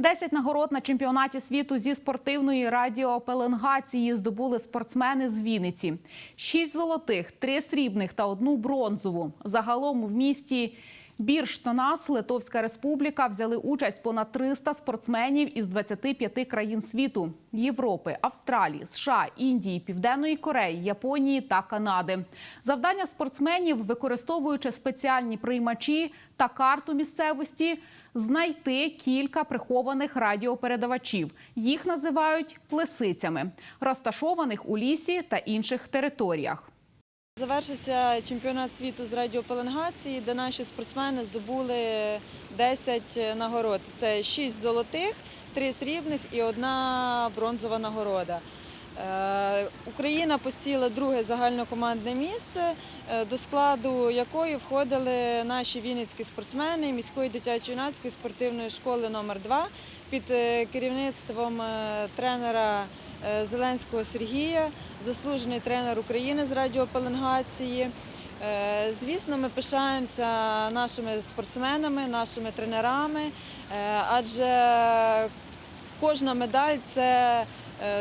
Десять нагород на чемпіонаті світу зі спортивної радіопеленгації здобули спортсмени з Вінниці. Шість золотих, три срібних та одну бронзову. Загалом в місті Бірштонас, Литовська Республіка, взяли участь понад 300 спортсменів із 25 країн світу – Європи, Австралії, США, Індії, Південної Кореї, Японії та Канади. Завдання спортсменів, використовуючи спеціальні приймачі та карту місцевості, знайти кілька прихованих радіопередавачів. Їх називають лисицями, розташованих у лісі та інших територіях. Завершився чемпіонат світу з радіопеленгації, де наші спортсмени здобули 10 нагород. Це 6 золотих, 3 срібних і одна бронзова нагорода. Е, Україна посіла друге загальнокомандне місце, е, до складу якої входили наші вінницькі спортсмени міської дитячо-юнацької спортивної школи номер 2 під е, керівництвом тренера Зеленського Сергія, заслужений тренер України з радіопеленгації. Е, Звісно, ми пишаємося нашими спортсменами, нашими тренерами, е, адже кожна медаль це е,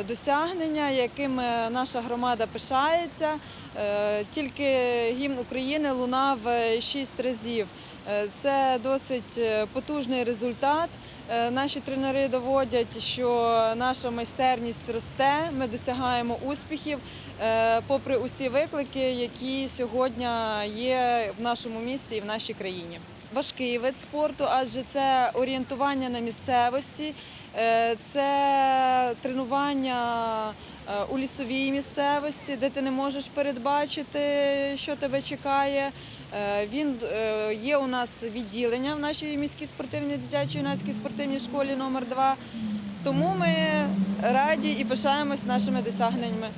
досягнення, яким е, наша громада пишається. Е, Тільки гімн України лунав е, шість разів. Е, Це досить е, потужний результат. Е, Наші тренери доводять, що наша майстерність росте, ми досягаємо успіхів, е, попри усі виклики, які сьогодні є в нашому місті і в нашій країні. Важкий вид спорту, адже це орієнтування на місцевості, е, тренування е, у лісовій місцевості, де ти не можеш передбачити, що тебе чекає. Е, Він е, є у нас відділення в нашій міській спортивній дитячій юнацькій спортивній школі номер 2 Тому ми раді і пишаємось нашими досягненнями.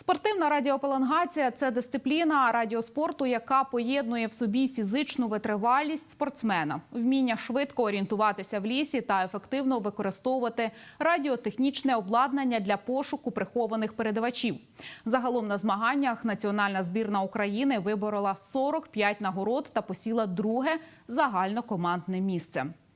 Спортивна радіопеленгація – це дисципліна радіоспорту, яка поєднує в собі фізичну витривалість спортсмена, вміння швидко орієнтуватися в лісі та ефективно використовувати радіотехнічне обладнання для пошуку прихованих передавачів. Загалом на змаганнях національна збірна України виборола 45 нагород та посіла друге загальнокомандне місце.